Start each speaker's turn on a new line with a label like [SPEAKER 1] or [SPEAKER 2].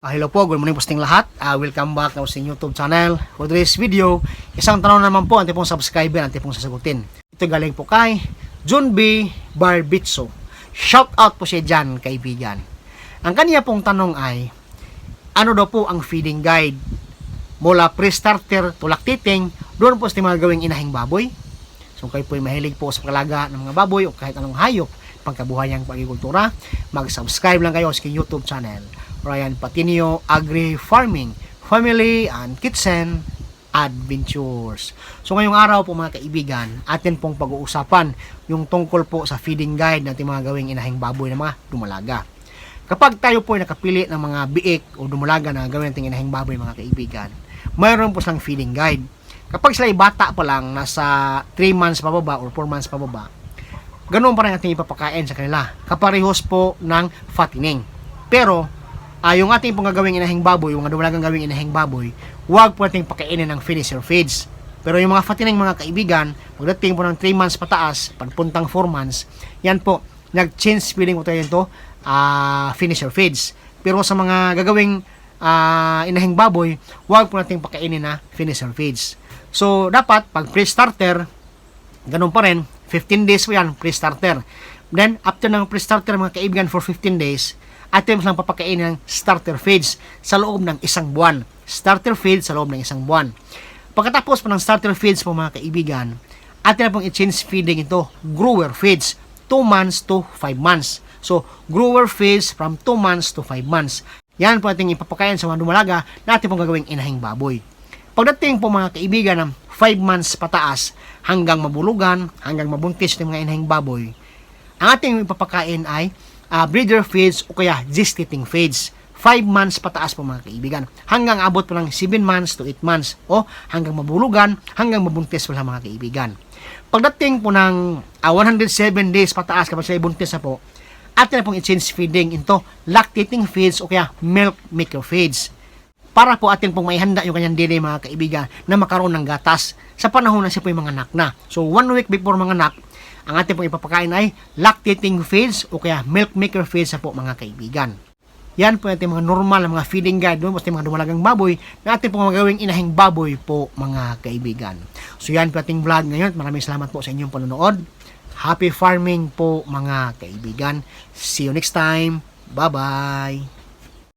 [SPEAKER 1] Ah, hello po, good morning po sa lahat. Ah, welcome back na sa YouTube channel. For today's video, isang tanong naman po, ang pong subscriber, ang pong sasagutin. Ito galing po kay John B. Barbitso. Shout out po siya dyan, kaibigan. Ang kaniya pong tanong ay, ano daw po ang feeding guide mula pre-starter to lactating, doon po sa mga gawing inahing baboy. So kayo po ay mahilig po sa pagkalaga ng mga baboy o kahit anong hayop, pangkabuhayang pagkikultura, mag-subscribe lang kayo sa YouTube channel. Ryan Patinio Agri Farming, Family and Kitchen Adventures. So ngayong araw po mga kaibigan, atin pong pag-uusapan yung tungkol po sa feeding guide ng ating mga gawing inahing baboy ng mga dumalaga. Kapag tayo po ay nakapili ng mga biik o dumulaga na gawin nating inahing baboy mga kaibigan, mayroon po silang feeding guide. Kapag sila ay bata pa lang, nasa 3 months pa baba or 4 months pa baba, ganoon pa rin ating ipapakain sa kanila. Kaparehos po ng fattening. Pero, ah, yung ating pong gagawing inahing baboy, yung dumalagang gawing inahing baboy, huwag po nating pakainin ng finisher feeds. Pero yung mga fattening mga kaibigan, pagdating po ng 3 months pataas, pagpuntang 4 months, yan po, nag-change feeding po tayo ito, ah, finisher feeds. Pero sa mga gagawing ah, inahing baboy, huwag po nating pakainin na finisher feeds. So, dapat, pag pre-starter, ganun pa rin, 15 days po yan, pre-starter. Then, after ng pre-starter mga kaibigan for 15 days, atin lang papakainin ng starter feeds sa loob ng isang buwan. Starter feeds sa loob ng isang buwan. Pagkatapos po ng starter feeds po mga kaibigan, atin na pong i-change feeding ito, grower feeds, 2 months to 5 months. So, grower feeds from 2 months to 5 months. Yan po ating ipapakain sa mga dumalaga na ating pong gagawing inahing baboy. Pagdating po mga kaibigan ng 5 months pataas hanggang mabulugan, hanggang mabuntis ng mga inahing baboy, ang ating ipapakain ay ah, breeder feeds o kaya gestating feeds. 5 months pataas po mga kaibigan. Hanggang abot po ng 7 months to 8 months o hanggang mabulugan, hanggang mabuntis po mga kaibigan. Pagdating po ng ah, 107 days pataas kapag sila buntis na po, atin na pong i-change feeding into lactating feeds o kaya milk maker feeds para po atin pong maihanda yung kanyang dili mga kaibigan na makaroon ng gatas sa panahon na siya po yung mga anak na. So, one week before mga anak, ang ating pong ipapakain ay lactating feeds o kaya milk maker feeds sa po mga kaibigan. Yan po natin mga normal mga feeding guide doon, basta mga dumalagang baboy na ating pong magagawing inahing baboy po mga kaibigan. So yan po ating vlog ngayon. Maraming salamat po sa inyong panonood. Happy farming po mga kaibigan. See you next time. Bye-bye.